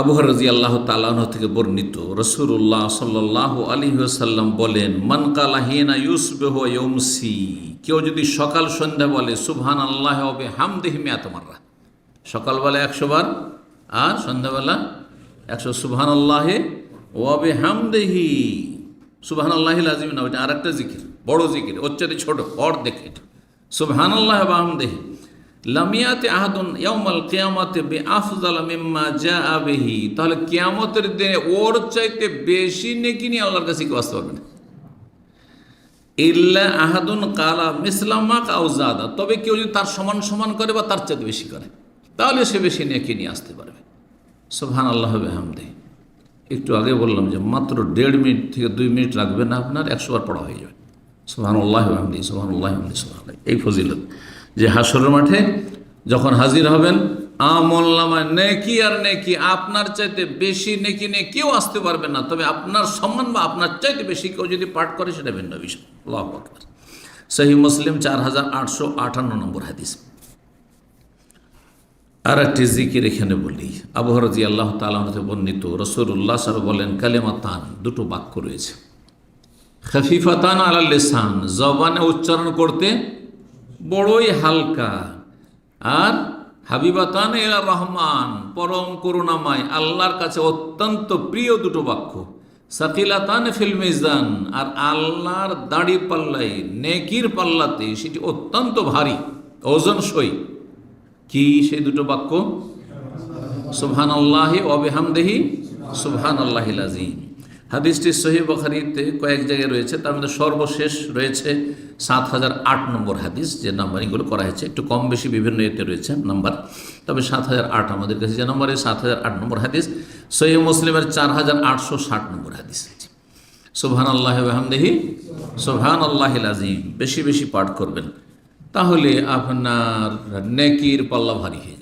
আবুহর রাজি আল্লাহ তালাহ থেকে বর্ণিত রসুল্লাহ সাল্লাহ আলী সাল্লাম বলেন, মান কালাহিনা ইউসবেহ ইয়মসি কেউ যদি সকাল সন্ধ্যা বলে সুবহান আল্লাহ হবে হামদেহি মেয়াতমাররা সকালবেলা একশো বার আর সন্ধ্যাবেলা একশো সুবহান আল্লাহে ওয়াবে হামদেহি সুবহান আল্লাহ আজিম না, ওইটা আর একটা জিকির, বড় জিকির, ওর ছোট অর্ধেক এটা। সুবহান আল্লাহ হামদেহি লামিয়াতে আহাদুন ইয়াউমাল কিয়ামাতে বে আফজাল মিম্মা জা আবেহি তাহলে কিয়ামতের দিনে ওর চাইতে বেশি নেকি নিয়ে আল্লাহর কাছে কেউ আসতে পারবে না। ইল্লা আহাদুন কালা মিসলামা কাউজাদা তবে কেউ যদি তার সমান সমান করে বা তার চাইতে বেশি করে, তাহলে সে বেশি নেকি নিয়ে আসতে পারবে। সোহান আল্লাহ হামদে একটু আগে বললাম যে মাত্র দেড় মিনিট থেকে দুই মিনিট লাগবে না আপনার, একশো বার পড়া হয়ে যাবে। সোহান আল্লাহ হামদি সোহান আল্লাহ হামদি সোহান এই ফজিলত। যে হাসরের মাঠে যখন হাজির হবেন আমল্লামায় নেকি আর নেকি, আপনার চাইতে বেশি নেকি নিয়ে কেউ আসতে পারবে না। তবে আপনার সম্মান বা আপনার চাইতে বেশি কেউ যদি পাঠ করে, সেটা ভিন্ন বিষয়। আল্লাহ আকবর। সহি মুসলিম চার হাজার আটশো আটান্ন নম্বর হাদিস। আর একটি জিকির এখানে বলি। আবহরজি আল্লাহ তালাহতে বর্ণিত রসুল্লাহ সাহেব বলেন কালেমা তান দুটো বাক্য রয়েছে। খফিফাতান আলাল লেসান, জবানে উচ্চারণ করতে বড়ই হালকা। আর হাবিবাতান রহমান, পরম করুণাময়, আল্লাহর কাছে অত্যন্ত প্রিয় দুটো বাক্য। সাকিলাতান ফিল মিজান, আর আল্লাহর দাড়ি পাল্লাই নেকির পাল্লাতে সেটি অত্যন্ত ভারী, ওজন সই। কি সেই দুটো বাক্য? সুবহান আল্লাহি অবেহামদেহি সুবহান আল্লাহ আজিম হাদিসটি সহি বখারিতে কয়েক জায়গায় রয়েছে, তার মধ্যে সর্বশেষ রয়েছে সাত হাজার আট নম্বর হাদিস, যে নাম্বারিংগুলো করা হয়েছে। একটু কম বেশি বিভিন্ন এতে রয়েছে নাম্বার, তবে সাত হাজার আট আমাদের কাছে যে নম্বরে, সাত হাজার আট নম্বর হাদিস সহি মুসলিমের চার হাজার আটশো ষাট নম্বর হাদিস সুবহান আল্লাহ আহমদেহি সুবহান আল্লাহ আজিম বেশি বেশি পাঠ করবেন। তাহলে আপনার নেকির পাল্লা ভারী হয়ে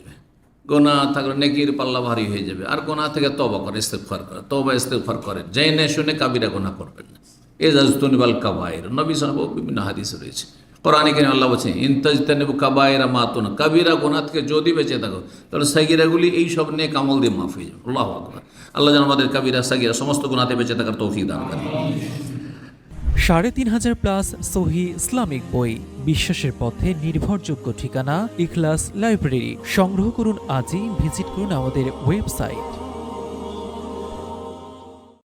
গোনা থাকলে নেকির পাল্লা ভারী হয়ে যাবে। আর গোনা থেকে তবা করে ইস্তেফার করে। তবা ইস্তেফার করেন জেনে শুনে কাবিরা গোনা করবেন না। এজাজতনিবাল কাবায়ের। নবী সাহেব বিভিন্ন হাদিস রয়েছে। কোরআন কেন আল্লাহ বলছে ইন্তাজতানিবু কাবায়েরা মাতুন কাবিরা গোনা থেকে যদি বেঁচে থাকো, তাহলে সাগিরাগুলি এই সব নিয়ে কামল দিয়ে মাফ হয়ে যাবে। আল্লাহ আকবর। আল্লাহ যেন আমাদের কাবিরা, সাগিরা সমস্ত গোনাতে বেঁচে থাকার তৌফিক দান করেন। সাড়ে তিন হাজার প্লাস সহি ইসলামিক বই, বিশ্বাসের পথে নির্ভরযোগ্য ঠিকানা, ইখলাস লাইব্রেরি। সংগ্রহ করুন আজই, ভিজিট করুন আমাদের ওয়েবসাইট।